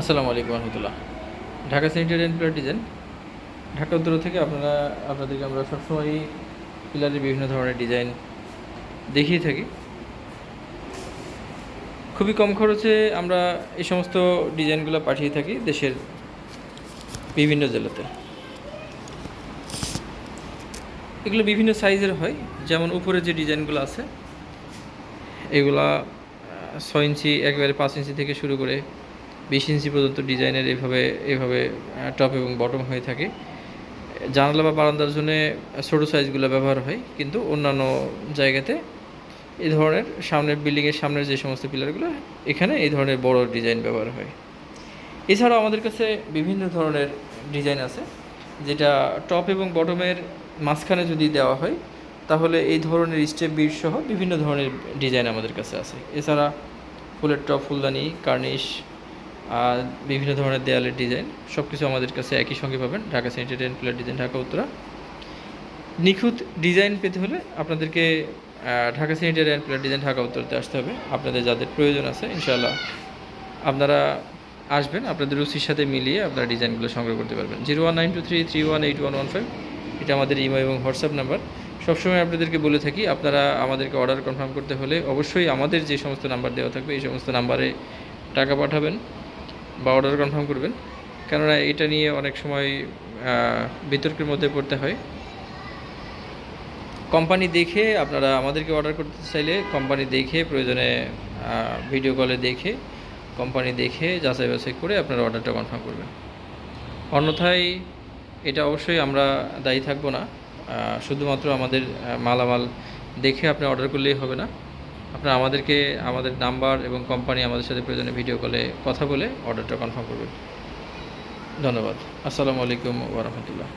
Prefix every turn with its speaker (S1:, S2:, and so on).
S1: আসসালামু আলাইকুম রহমতুল্লাহ। Dhaka centre and pillar design Dhaka উত্তর থেকে আপনারা, আপনাদেরকে আমরা সবসময়ই পিলারের বিভিন্ন ধরনের ডিজাইন দেখিয়ে থাকি। খুবই কম খরচে আমরা এই সমস্ত ডিজাইনগুলো পাঠিয়ে থাকি দেশের বিভিন্ন জেলাতে। এগুলো বিভিন্ন সাইজের হয়। যেমন উপরে যে ডিজাইনগুলো আছে, এগুলা ছয় ইঞ্চি, একেবারে পাঁচ ইঞ্চি থেকে শুরু করে বিশ ইঞ্চি পর্যন্ত ডিজাইনের এভাবে এভাবে টপ এবং বটম হয়ে থাকে। জানালা বা বারান্দার জন্য ছোটো সাইজগুলো ব্যবহার হয়, কিন্তু অন্যান্য জায়গাতে এই ধরনের সামনের বিল্ডিংয়ের সামনের যে সমস্ত পিলারগুলো, এখানে এই ধরনের বড় ডিজাইন ব্যবহার হয়। এছাড়াও আমাদের কাছে বিভিন্ন ধরনের ডিজাইন আছে, যেটা টপ এবং বটমের মাঝখানে যদি দেওয়া হয়, তাহলে এই ধরনের স্টেপ বিট সহ বিভিন্ন ধরনের ডিজাইন আমাদের কাছে আছে। এছাড়া ফুলের টপ ফুলদানি, কার্নিশ আর বিভিন্ন ধরনের দেয়ালের ডিজাইন সব কিছু আমাদের কাছে একই সঙ্গে পাবেন, Dhaka centre and pillar design, Dhaka Uttara. নিখুঁত ডিজাইন পেতে হলে আপনাদেরকে Dhaka centre and pillar design, Dhaka উত্তরতে আসতে হবে। আপনাদের যাদের প্রয়োজন আছে ইনশাল্লাহ আপনারা আসবেন, আপনাদের রুচির সাথে মিলিয়ে আপনারা ডিজাইনগুলো সংগ্রহ করতে পারবেন। Zero one nine two three three one eight one one five, এটা আমাদের ইমো এবং হোয়াটসঅ্যাপ নাম্বার। সবসময় আপনাদেরকে বলে থাকি, আপনারা আমাদেরকে অর্ডার কনফার্ম করতে হলে অবশ্যই আমাদের যে সমস্ত নাম্বার দেওয়া থাকবে, এই সমস্ত নাম্বারে টাকা পাঠাবেন। বা অর্ডার কনফার্ম করবেন। কেননা এটা নিয়ে অনেক সময় বিতর্কের মধ্যে পড়তে হয়। কোম্পানি দেখে আপনারা আমাদেরকে অর্ডার করতে চাইলে কোম্পানি দেখে, প্রয়োজনে ভিডিও কলে দেখে, কোম্পানি দেখে যাচাই বাছাই করে আপনারা অর্ডারটা কনফার্ম করবেন। অন্যথায় এটা অবশ্যই আমরা দায়ী থাকব না। শুধুমাত্র আমাদের মালামাল দেখে আপনি অর্ডার করলেই হবে না। আপনারা আমাদেরকে, আমাদের নাম্বার এবং কোম্পানি আমাদের সাথে প্রয়োজনে ভিডিও কলে কথা বলে অর্ডারটা কনফার্ম করবেন। ধন্যবাদ। আসসালামু আলাইকুম ওরহমতুল্লাহ